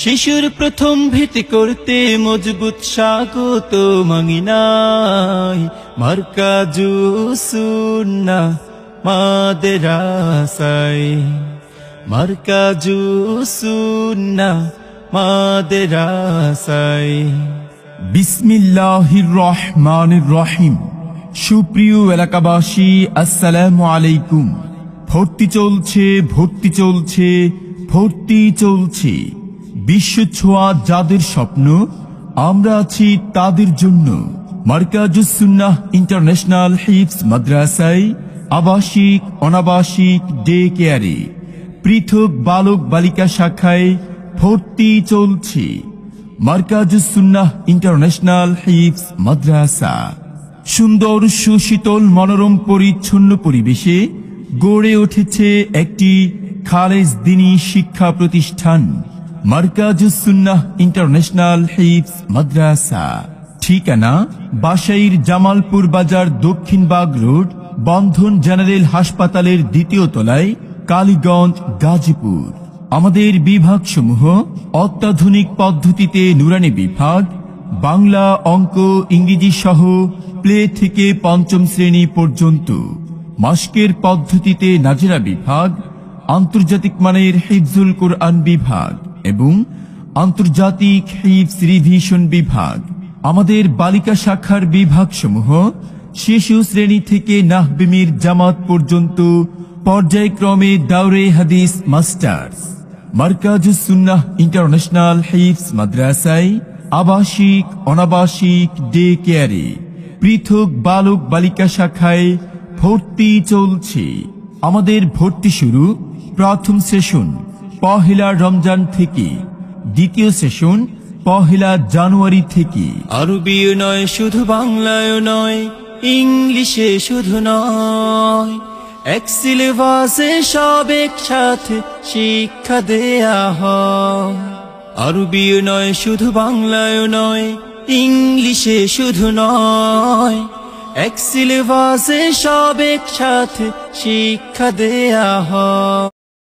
শিশুর প্রথম ভীতি করতে মজবুত স্বাগত মাঙিনাই। মার্কাজু সুন্না মাদেরাসাই মার্কাজু সুন্না মাদেরাসাই বিসমিল্লাহির রহমানির রহিম। সুপ্রিয় এলাকাবাসী, আসসালামু আলাইকুম। ভর্তি চলছে ভর্তি চলছে ভর্তি চলছে। বিশ্ব ছোঁয়া যাদের স্বপ্ন, আমরা আছি তাদের জন্য। মার্কাজুসুন্নাহ ইন্টারন্যাশনাল হিপস মাদ্রাসায় আবাসিক, অনাবাসিক ডে কেয়ারে পৃথক বালক বালিকা শাখায় ভর্তি চলছে। মার্কাজুসুন্নাহ ইন্টারন্যাশনাল হিপস মাদ্রাসা। সুন্দর, সুশীতল, মনোরম, পরিচ্ছন্ন পরিবেশে গড়ে উঠেছে একটি খালেজ দিনী শিক্ষা প্রতিষ্ঠান। মার্কাজুসুন্নাহ ইন্টারন্যাশনাল হিপস মাদ্রাসা। ঠিকানা বাসাইর জামালপুর বাজার দক্ষিণ বাগ রোড, বন্ধন জেনারেল হাসপাতালের দ্বিতীয় তলায় কালীগঞ্জ, গাজীপুর। আমাদের বিভাগসমূহ অত্যাধুনিক পদ্ধতিতে নুরানি বিভাগ, বাংলা অঙ্ক, ইংরেজি সহ প্লে থেকে পঞ্চম শ্রেণি পর্যন্ত। মাস্কের পদ্ধতিতে নাজেরা বিভাগ, আন্তর্জাতিক মানের হিফজুল কোরআন বিভাগ। এবং আন্তর্জাতিক রিভিশন বিভাগ। আমাদের বালিকা শাখার বিভাগসমূহ শিশু শ্রেণি থেকে নাহবিমির জামাত পর্যন্ত পর্যায়ক্রমে দাউরে হাদিস মাস্টার্স, মার্কাজুস সুন্নাহ ইন্টারন্যাশনাল হিফস মাদ্রাসায় আবাসিক, অনাবাসিক, ডে কেয়ারে পৃথক বালক বালিকা শাখায় ভর্তি চলছে। আমাদের ভর্তি শুরু প্রথম সেশন। পহেলা রমজান থেকে, দ্বিতীয় সেশন, পহেলা জানুয়ারি থেকে। আরবিও নয়, শুধু বাংলায় নয়, ইংলিশে শুধু নয়। এক সিলেবাসে সব একসাথে শিক্ষা দেয়া হয়। আরবিও নয়, শুধু বাংলায় নয়, ইংলিশে শুধু নয়। এক সিলেবাসে সব একসাথে শিক্ষা দেয়া হয়।